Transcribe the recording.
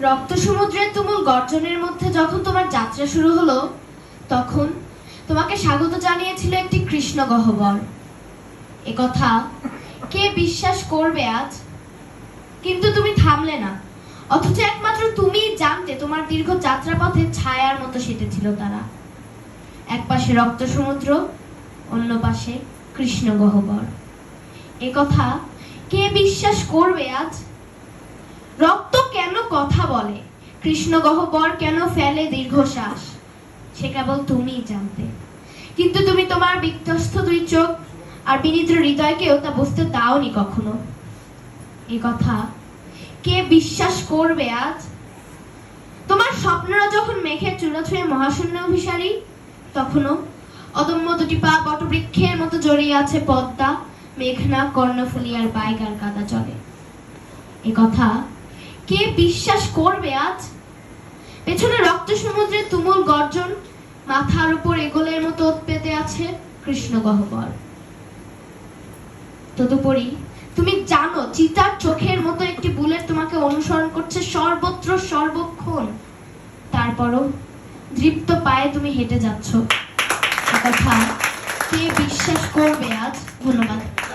রক্ত সমুদ্রের তুমুল গর্জনের মধ্যে যখন তোমার যাত্রা শুরু হলো, তখন তোমাকে স্বাগত জানিয়েছিল একটি কৃষ্ণ গহ্বর। কথা কে বিশ্বাস করবে আজ? কিন্তু তুমি থামলে না, অথচ একমাত্র তুমিই জানতে তোমার দীর্ঘ যাত্রাপথে ছায়ার মতো সেটেছিল তারা। এক পাশে রক্ত সমুদ্র, অন্য পাশে কৃষ্ণ গহ্বর। কথা কে বিশ্বাস করবে আজ? কথা বলে। কৃষ্ণ গহ্বর কেন ফেলে দীর্ঘশ্বাস? সে কেবল তুমিই জানতে। কিন্তু তুমি তোমার বিধ্বস্ত দুই চোখ আর বিনিদ্র হৃদয়কেও তা বুঝতে দাওনি কখনো। এ কথা কে বিশ্বাস করবে আজ? তোমার স্বপ্নরা যখন মেঘের চূড়া ছুঁয়ে মহাশূন্য অভিসারী, তখনও অদম্য দুটি পা বটবৃক্ষের মতো জড়িয়ে আছে পদ্মা, মেঘনা, কর্ণফুলি আর বাইগার কাদা চলে এ কথা কে বিশ্বাস করবে আজ? পেছনে রক্ত সমুদ্রে তুমুল গর্জন, মাথার উপর এগোলের মতো পেতে আছে কৃষ্ণ গহ্বর। তদুপরি, তুমি জানো, চিতার চোখের মতো একটি বুলেট তোমাকে অনুসরণ করছে সর্বত্র সর্বক্ষণ। তারপরও দৃপ্ত পায়ে তুমি হেঁটে যাচ্ছ। কথা কে বিশ্বাস করবে আজ? ধন্যবাদ।